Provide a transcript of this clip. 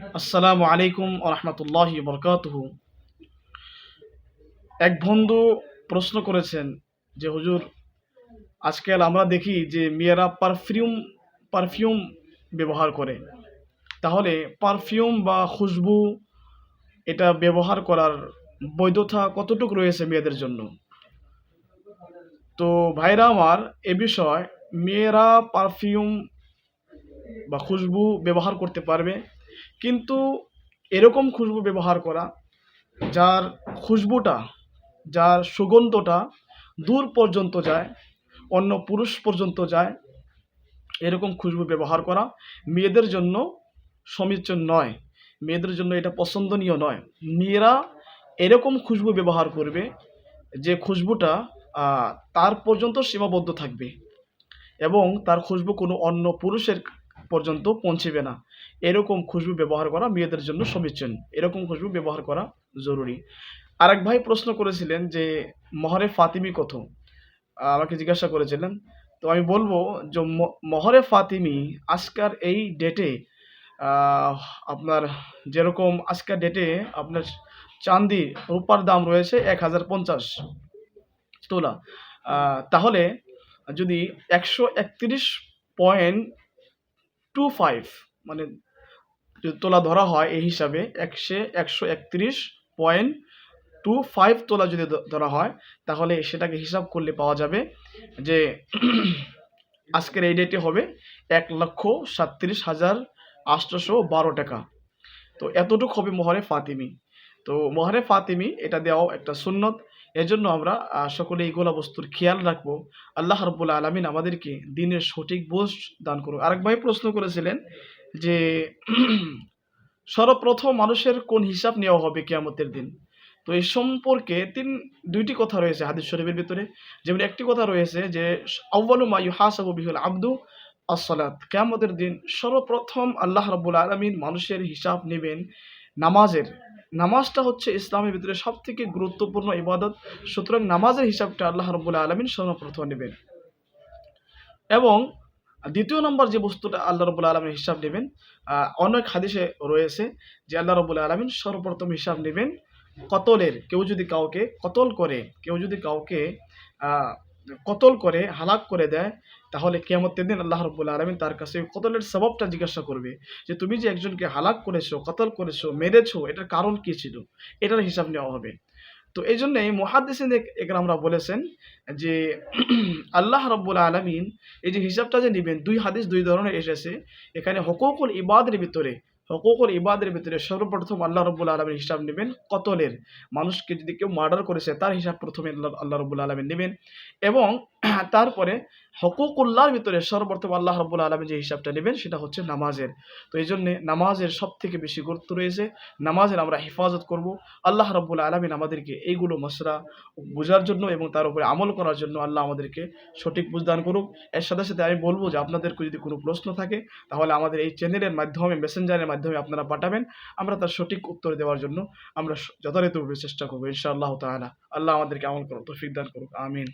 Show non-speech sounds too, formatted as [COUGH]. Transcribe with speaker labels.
Speaker 1: আসসালামু আলাইকুম রহমতুল্লাহি বরকাতুহ। এক বন্ধু প্রশ্ন করেছেন যে, হুজুর, আজকাল আমরা দেখি যে মেয়েরা পারফিউম পারফিউম ব্যবহার করে। তাহলে পারফিউম বা খুশবু এটা ব্যবহার করার বৈধতা কতটুকু রয়েছে মেয়েদের জন্য? তো ভাইরা আমার, এ বিষয় মেয়েরা পারফিউম বা খুশবু ব্যবহার করতে পারবে। কিন্তু এরকম খুশবু ব্যবহার করা, যার খুশবুটা, যার সুগন্ধটা দূর পর্যন্ত যায়, অন্য পুরুষ পর্যন্ত যায়, এরকম খুশবু ব্যবহার করা মেয়েদের জন্য সমীচীন নয়। মেয়েদের জন্য এটা পছন্দনীয় নয়। মেয়েরা এরকম খুশবু ব্যবহার করবে যে খুশবুটা তার পর্যন্ত সীমাবদ্ধ থাকবে এবং তার খুশবু কোনো অন্য পুরুষের পর্যন্ত পৌঁছবে না। এরকম খুশবু ব্যবহার করা মেয়েদের জন্য সমীচীন। এরকম খুশবু ব্যবহার করা জরুরি। আরেক ভাই প্রশ্ন করেছিলেন যে, মহরে ফাতিমি কত? আমাকে জিজ্ঞাসা করেছিলেন। তো আমি বলব যে মহরে ফাতিমি আজকার এই ডেটে আপনার যেরকম আজকের ডেটে আপনার চান্দি রূপার দাম রয়েছে এক হাজার পঞ্চাশ তোলা। তাহলে যদি একশো একত্রিশ পয়েন্ট টু ফাইভ মানে যদি তোলা ধরা হয় এই হিসাবে একশো একশো একত্রিশ পয়েন্ট টু ফাইভ তোলা যদি ধরা হয়, তাহলে সেটাকে হিসাব করলে পাওয়া যাবে যে [CLEARS THROAT] আজকের এই ডেটে হবে এক লক্ষ সাতত্রিশ হাজার আটশোশো বারো টাকা। তো এতটুকু হবে মহরে ফাতিমি। তো মহরে ফাতিমি, এটা দেওয়াও একটা সুন্নত। এজন্য আমরা সকলে এইগুলা বস্তুর খেয়াল রাখব। আল্লাহ রব্বুল আলমিন আমাদেরকে দিনের সঠিক বোঝ দান করুক। আরেক ভাই প্রশ্ন করেছিলেন যে [CLEARS THROAT] সর্বপ্রথম মানুষের কোন হিসাব নেওয়া হবে কেয়ামতের দিন? তো এই সম্পর্কে তিন, দুইটি কথা রয়েছে হাদিস শরীফের ভিতরে। যেমন একটি কথা রয়েছে যে আউ্বালু মা ইউহাসাবু বিহুল আব্দু আসসালাত। কেয়ামতের দিন সর্বপ্রথম আল্লাহ রাব্বুল আলমিন মানুষের হিসাব নেবেন নামাজের। নামাজটা হচ্ছে ইসলামের ভিতরে সব থেকে গুরুত্বপূর্ণ ইবাদত। সুতরাং নামাজের হিসাবটা আল্লাহ রব্বুল আলমিন সর্বপ্রথম নেবেন। এবং দ্বিতীয় নম্বর যে বস্তুটা আল্লাহ রবুল আলমীর হিসাব নেবেন অনেক হাদিসে রয়েছে যে আল্লাহ রবুল আলমিন সর্বপ্রথম হিসাব নেবেন কতলের, কেউ যদি কাউকে কতল করে, কেউ যদি কাউকে কতল করে, হালাক করে দেয়, তাহলে কেমতের দিন আল্লাহ রব্বুল আলমিন তার কাছে কতলের স্বভাবটা জিজ্ঞাসা করবে যে তুমি যে একজনকে হালাক করেছ, কতল করেছ, মেরেছো, এটার কারণ কী ছিল? এটার হিসাব নেওয়া হবে। তো এই জন্যই মহাদিসিন একরামরা বলেছেন যে, আল্লাহ রব্বুল আলমিন এই যে হিসাবটা যে নেবেন, দুই হাদিস, দুই ধরনের এসেছে। এখানে হকুকুল ইবাদের ভিতরে, হকুকুল ইবাদের ভিতরে সর্বপ্রথম আল্লাহ রব্বুল আলমের হিসাব নেবেন কতলের? মানুষকে যদি কেউ মার্ডার করেছে, তার হিসাব প্রথমে আল্লাহ আল্লাহ রব্বুল আলমিন নেবেন। এবং [CLEARS THROAT] তারপরে হকুকুল্লাহর ভিতরে সর্বপ্রথম আল্লাহ রব্বুল আলমী যে হিসাবটা নেবেন সেটা হচ্ছে নামাজের। তো এই জন্যে নামাজের সব থেকে বেশি গুরুত্ব রয়েছে। নামাজের আমরা হেফাজত করব। আল্লাহ রব্বুল আলমিন আমাদেরকে এইগুলো মশরা বোঝার জন্য এবং তার উপরে আমল করার জন্য আল্লাহ আমাদেরকে সঠিক বুঝদান করুক। এর সাথে সাথে আমি বলব যে আপনাদেরকে যদি কোনো প্রশ্ন থাকে, তাহলে আমাদের এই চ্যানেলের মাধ্যমে, মেসেঞ্জারের মাধ্যমে আপনারা পাঠাবেন। আমরা তার সঠিক উত্তর দেওয়ার জন্য আমরা যথাযথভাবে চেষ্টা করব ইনশাআল্লাহ তাআলা। আল্লাহ আমাদেরকে আমল করুক তৌফিক দান করুক। আমিন।